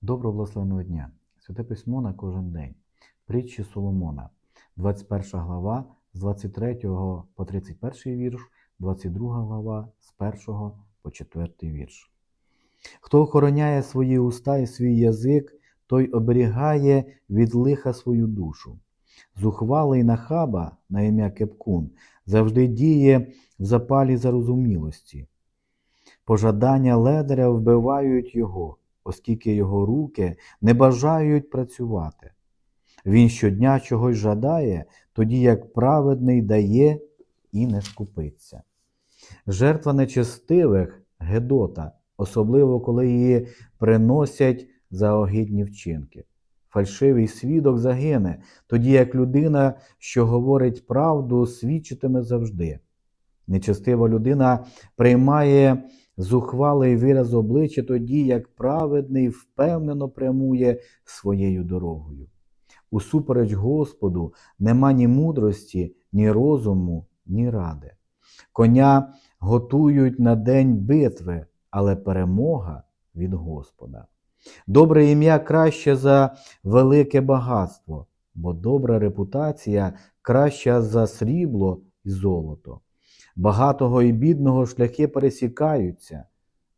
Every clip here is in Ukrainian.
Доброго благословеного дня! Святе письмо на кожен день. Притчі Соломона, 21 глава з 23 по 31 вірш, 22 глава з 1 по 4 вірш. Хто охороняє свої уста і свій язик, той оберігає від лиха свою душу. Зухвалий нахаба на ім'я Кепкун завжди діє в запалі зарозумілості. Пожадання ледаря вбивають його, оскільки його руки не бажають працювати. Він щодня чогось жадає, тоді як праведний дає і не скупиться. Жертва нечестивих Гедота, особливо коли її приносять за огидні вчинки. Фальшивий свідок загине, тоді як людина, що говорить правду, свідчитиме завжди. Нечестива людина приймає зухвалий вираз обличчя тоді, як праведний впевнено прямує своєю дорогою. Усупереч Господу нема ні мудрості, ні розуму, ні ради. Коня готують на день битви, але перемога від Господа. Добре ім'я краще за велике багатство, бо добра репутація краща за срібло і золото. Багатого і бідного шляхи пересікаються,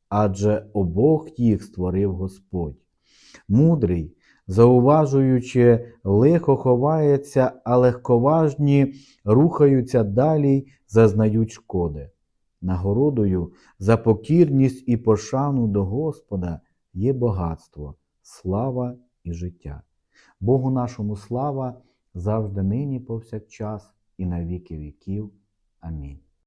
адже обох їх створив Господь. Мудрий, зауважуючи, лихо ховається, а легковажні рухаються далі, зазнають шкоди. Нагородою за покірність і пошану до Господа є багатство, слава і життя. Богу нашому слава завжди нині повсякчас і на віки віків. Амінь.